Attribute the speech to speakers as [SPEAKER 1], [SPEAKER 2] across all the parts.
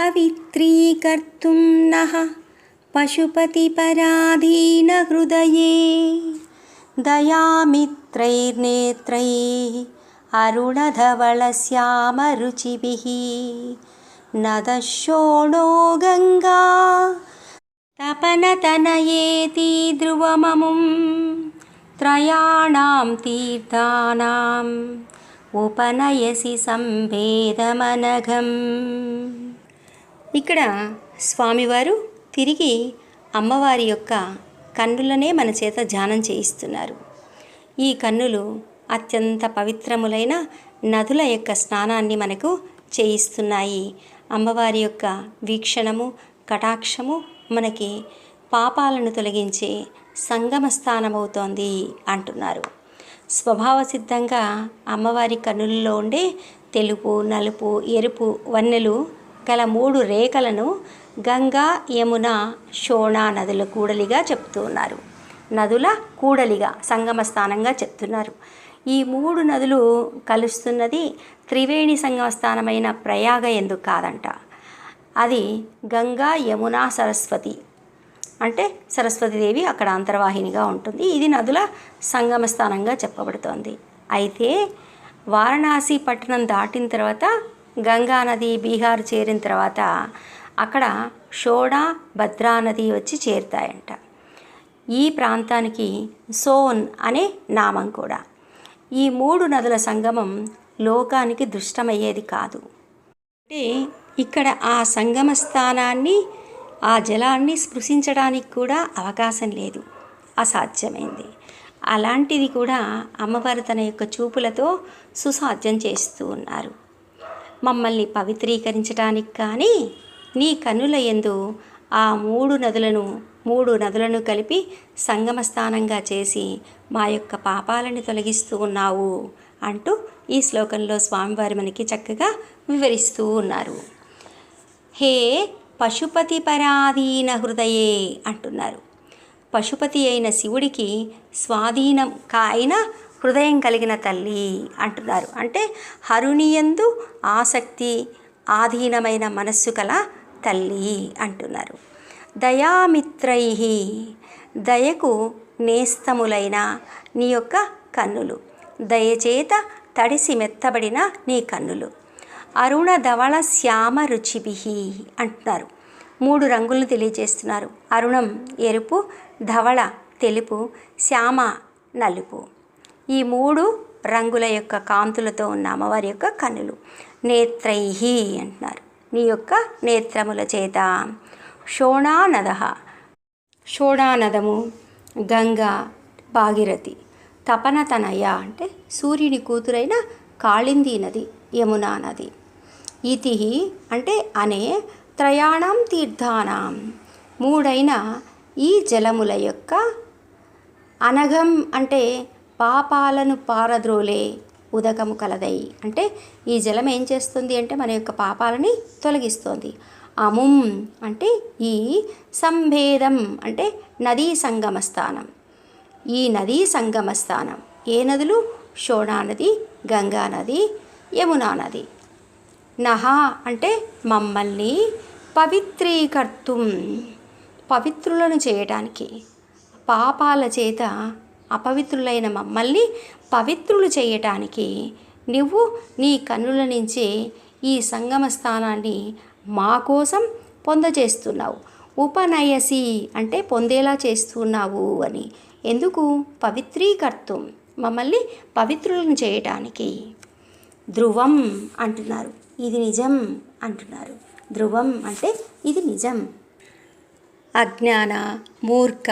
[SPEAKER 1] पवित्रीकर्तुं नः पशुपतिपराधीनहृदये। दयामित्रैर्नेत्रैः अरुणधवळस्यामरुचिभिः नदशोणो गङ्गा तपनतनयेति ध्रुवममुं त्रयाणां तीर्थानाम्। उपनयसि सम्भेदमनघम् ఇక్కడ స్వామివారు తిరిగి అమ్మవారి యొక్క కన్నులనే మన చేత ధ్యానం చేయిస్తున్నారు. ఈ కన్నులు అత్యంత పవిత్రములైన నదుల యొక్క స్నానాన్ని మనకు చేయిస్తున్నాయి. అమ్మవారి యొక్క వీక్షణము కటాక్షము మనకి పాపాలను తొలగించే సంగమ స్థానమవుతోంది అంటున్నారు. స్వభావ సిద్ధంగా అమ్మవారి కన్నులలో ఉండే తెలుపు నలుపు ఎరుపు వన్నెలు గల మూడు రేఖలను గంగా యమున షోణా నదుల కూడలిగా చెప్తూ ఉన్నారు. నదుల కూడలిగా సంగమ స్థానంగా చెప్తున్నారు. ఈ మూడు నదులు కలుస్తున్నది త్రివేణి సంగమ స్థానమైన ప్రయాగ ఎందుకు కాదంట. అది గంగా యమున సరస్వతి. అంటే సరస్వతిదేవి అక్కడ అంతర్వాహినిగా ఉంటుంది. ఇది నదుల సంగమ స్థానంగా చెప్పబడుతోంది. అయితే వారణాసి పట్టణం దాటిన తర్వాత గంగా నది బీహార్ చేరిన తర్వాత అక్కడ షోడా భద్రా నది వచ్చి చేరుతాయంట. ఈ ప్రాంతానికి సోన్ అనే నామం కూడా. ఈ మూడు నదుల సంగమం లోకానికి దృష్టమయ్యేది కాదు. అంటే ఇక్కడ ఆ సంగమ స్థానాన్ని ఆ జలాన్ని స్పృశించడానికి కూడా అవకాశం లేదు. అసాధ్యమైంది. అలాంటిది కూడా అమ్మవారు తన యొక్క చూపులతో సుసాధ్యం చేస్తూ ఉన్నారు. మమ్మల్ని పవిత్రీకరించడానికి కానీ నీ కన్నుల ఎందు ఆ మూడు నదులను మూడు నదులను కలిపి సంగమ స్థానంగా చేసి మా యొక్క పాపాలని తొలగిస్తూ ఉన్నావు అంటూ ఈ శ్లోకంలో స్వామివారి మనకి చక్కగా వివరిస్తూ ఉన్నారు. హే పశుపతి పరాధీన హృదయే అంటున్నారు. పశుపతి అయిన శివుడికి స్వాధీనం కాయిన హృదయం కలిగిన తల్లి అంటున్నారు. అంటే హరుణియందు ఆసక్తి ఆధీనమైన మనస్సు కల తల్లి అంటున్నారు. దయామిత్రై దయకు నేస్తములైన నీ యొక్క కన్నులు. దయచేత తడిసి మెత్తబడిన నీ కన్నులు. అరుణ ధవళ శ్యామ రుచిభి అంటున్నారు. మూడు రంగులను తెలియజేస్తున్నారు. అరుణం ఎరుపు ధవళ తెలుపు శ్యామ నలుపు. ఈ మూడు రంగుల యొక్క కాంతులతో ఉన్న అమ్మవారి యొక్క కన్నులు. నేత్రై అంటున్నారు. నీ యొక్క నేత్రముల చేత. షోణానద. షోణానదము గంగా భాగీరథి తపనతనయ అంటే సూర్యుని కూతురైన కాళింది నది యమునా నది. ఇతి అంటే అనే త్రయాణం తీర్థానం. మూడైన ఈ జలముల యొక్క అనఘం అంటే పాపాలను పారద్రోలే ఉదకము కలదై. అంటే ఈ జలం ఏం చేస్తుంది అంటే మన యొక్క పాపాలని తొలగిస్తుంది. అముం అంటే ఈ సంభేదం అంటే నదీ సంగమ స్థానం ఈ నదీ సంగమ స్థానం ఏ నదులు? షోణా నది గంగా నది యమునా నది. నహ అంటే మమ్మల్ని పవిత్రీకర్తుం పవిత్రులను చేయటానికి. పాపాల చేత అపవిత్రులైన మమ్మల్ని పవిత్రులు చేయటానికి నువ్వు నీ కన్నుల నుంచి ఈ సంగమ స్థానాన్ని మా కోసం పొందజేస్తున్నావు. ఉపనయసి అంటే పొందేలా చేస్తున్నావు అని. ఎందుకు? పవిత్రీకర్తం. మమ్మల్ని పవిత్రులను చేయటానికి. ధ్రువం అంటున్నారు. ఇది నిజం అంటున్నారు. ధ్రువం అంటే ఇది నిజం. అజ్ఞాన మూర్ఖ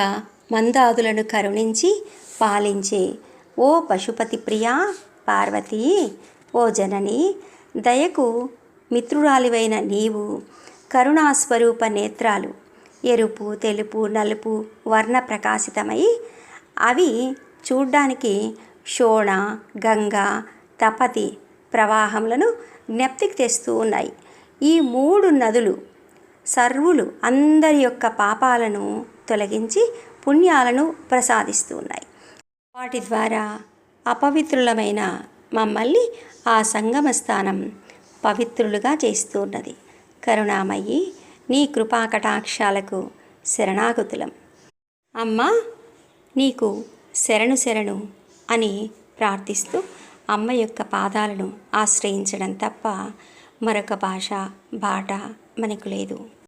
[SPEAKER 1] మందాదులను కరుణించి పాలించే. ఓ పశుపతి ప్రియా పార్వతి ఓ జనని దయకు మిత్రురాలివైన నీవు కరుణాస్వరూప నేత్రాలు ఎరుపు తెలుపు నలుపు వర్ణ ప్రకాశితమై అవి చూడ్డానికి షోణ గంగా తపతి ప్రవాహములను జ్ఞప్తికి తెస్తూ ఉన్నాయి. ఈ మూడు నదులు సర్వులు అందరి యొక్క పాపాలను తొలగించి పుణ్యాలను ప్రసాదిస్తూ ఉన్నాయి. వాటి ద్వారా అపవిత్రులమైన మమ్మల్ని ఆ సంగమ స్థానం పవిత్రులుగా చేస్తున్నది. కరుణామయ్యి నీ కృపా కటాక్షాలకు శరణాగతులం. అమ్మా నీకు శరణు శరణు అని ప్రార్థిస్తూ అమ్మ యొక్క పాదాలను ఆశ్రయించడం తప్ప మరొక భాష బాట మనకు లేదు.